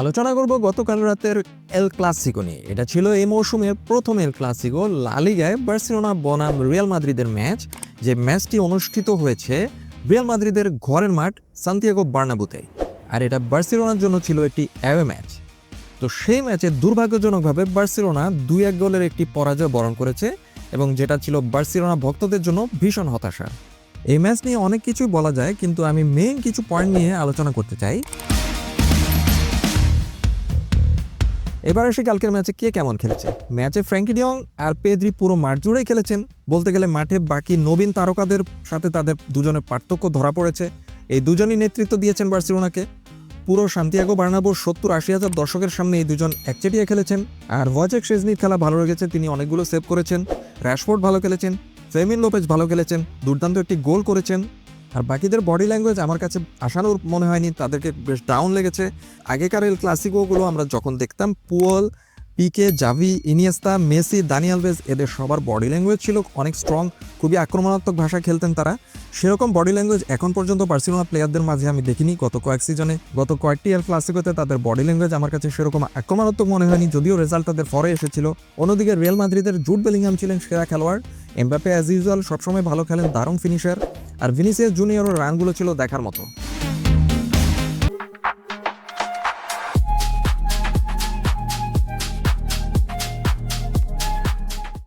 আলোচনা করব গতকাল রাতের এল ক্লাসিকো নিয়ে। এটা ছিল এই মৌসুমের প্রথম এল ক্লাসিকো লালিগায় বার্সেলোনা, বনাম রিয়াল মাদ্রিদের ম্যাচ যে ম্যাচটি অনুষ্ঠিত হয়েছে রিয়াল মাদ্রিদের ঘরের মাঠ সান্তিয়াগো বার্নাবুতে আর এটা বার্সেলোনার জন্য ছিল একটি অ্যাওয়ে ম্যাচ তো সেই ম্যাচে দুর্ভাগ্যজনকভাবে বার্সেলোনা দুই এক গোলের একটি পরাজয় বরণ করেছে এবং যেটা ছিল বার্সেলোনা ভক্তদের জন্য ভীষণ হতাশা। এই ম্যাচ নিয়ে অনেক কিছুই বলা যায়, কিন্তু আমি মেইন কিছু পয়েন্ট নিয়ে আলোচনা করতে চাই। এবার এসে কালকের ম্যাচে কে কেমন খেলেছে? ম্যাচে ফ্র্যাঙ্কি ডিয়ং আর পেদ্রি পুরো মাঠ জুড়েই খেলেছেন। বলতে গেলে মাঠে বাকি নবীন তারকাদের সাথে তাদের দুজনের পার্থক্য ধরা পড়েছে। এই দুজনই নেতৃত্ব দিয়েছেন বার্সেলোনাকে। পুরো শান্তিয়াগো বার্নাবোর সত্তর আশি হাজার দর্শকের সামনে এই দুজন একচেটিয়া খেলেছেন। আর ওয়াজেক শেজনির খেলা ভালো লেগেছে, তিনি অনেকগুলো সেভ করেছেন। র্যাশফোর্ড ভালো খেলেছেন ফেমিন লোপেজ ভালো খেলেছেন, দুর্দান্ত একটি গোল করেছেন। আর বাকিদের বডি ল্যাঙ্গুয়েজ আমার কাছে আসানোর মনে হয়নি, তাদেরকে বেশ ডাউন লেগেছে। আগেকার এল ক্লাসিকোগুলো আমরা যখন দেখতাম, Puyol, Pique, Xavi, Iniesta, Messi Daniyal বেজ এদের সবার বডি ল্যাঙ্গুয়েজ ছিল অনেক স্ট্রং খুবই আক্রমণাত্মক ভাষা খেলতেন তারা। সেরকম বডি ল্যাঙ্গুয়েজ এখন পর্যন্ত বার্সেলোনা প্লেয়ারদের মাঝে আমি দেখিনি, গত কয়েক সিজনে গত কয়েকটি এল ক্লাসিকোতে তাদের বডি ল্যাঙ্গুয়েজ আমার কাছে সেরকম আক্রমণাত্মক মনে হয়নি, যদিও রেজাল্ট তাদের ফরে এসেছিল। অন্যদিকে রিয়াল মাদ্রিদের জুট বেলিংহাম ছিলেন সেরা খেলোয়াড়। এমবাপে অ্যাজ ইউজুয়াল সবসময় ভালো খেলেন, দারুণ ফিনিশার আর ভিনিসিয়াস জুনিয়রের রানগুলো ছিল দেখার মতো।